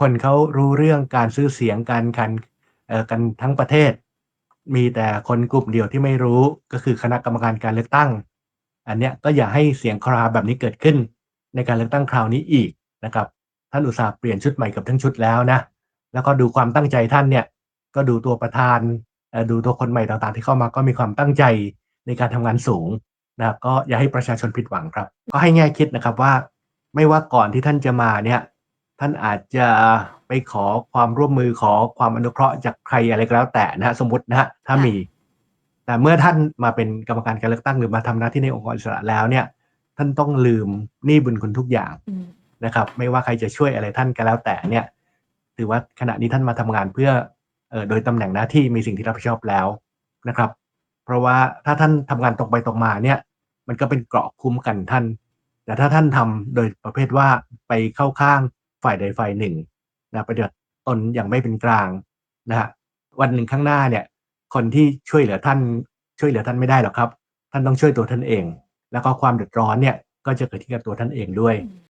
คนเขารู้เรื่องการซื้อเสียงการคันเอ่อกันทั้งประเทศ มีแต่คนกลุ่มเดียวที่ไม่รู้ก็คือคณะกรรมการการเลือกตั้ง อันเนี้ยก็อย่าให้เสียงคราแบบนี้เกิดขึ้น ในการเลือกตั้งคราวนี้อีกนะครับ ท่านอุตสาห์เปลี่ยนชุดใหม่กับทั้งชุดแล้วนะ แล้วก็ดูความตั้งใจท่านเนี่ยก็ดูตัวประธานดูตัวคนใหม่ต่างๆ ที่เข้ามาก็มีความตั้งใจในการทำงานสูงนะครับก็อย่าให้ประชาชนผิดหวังครับ ก็ให้แง่คิดนะครับว่า ไม่ว่าก่อนที่ท่านจะมาเนี่ย ท่านอาจจะไปขอความร่วมมือขอความอนุเคราะห์จากใครอะไรก็แล้วแต่นะฮะสมมตินะฮะถ้ามี แต่เมื่อท่านมาเป็นกรรมการการเลือกตั้งหรือมาทำหน้าที่ในองค์กรอิสระแล้วเนี่ย ท่านต้องลืมหนี้บุญคุณทุกอย่างอืมนะครับ ไม่ว่าใครจะช่วยอะไรท่านก็แล้วแต่เนี่ย ถือว่าขณะนี้ท่านมาทำงานเพื่อเอ่อโดยตำแหน่งหน้าที่มีสิ่งที่รับผิดชอบแล้วนะครับ เพราะว่าถ้าท่านทำงานตรงไปตรงมาเนี่ย มันก็เป็นเกราะคุ้มกันท่าน แต่ถ้าท่านทำโดยประเภทว่าไปเข้าข้าง ฝ่ายใดฝ่ายหนึ่งนะปฏิบัติตนอย่างไม่เป็นกลางนะฮะวันหนึ่งข้างหน้าเนี่ย คนที่ช่วยเหลือท่านช่วยเหลือท่านไม่ได้หรอกครับ ท่านต้องช่วยตัวท่านเอง แล้วก็ความเดือดร้อนเนี่ยก็จะเกิดที่กับตัวท่านเองด้วย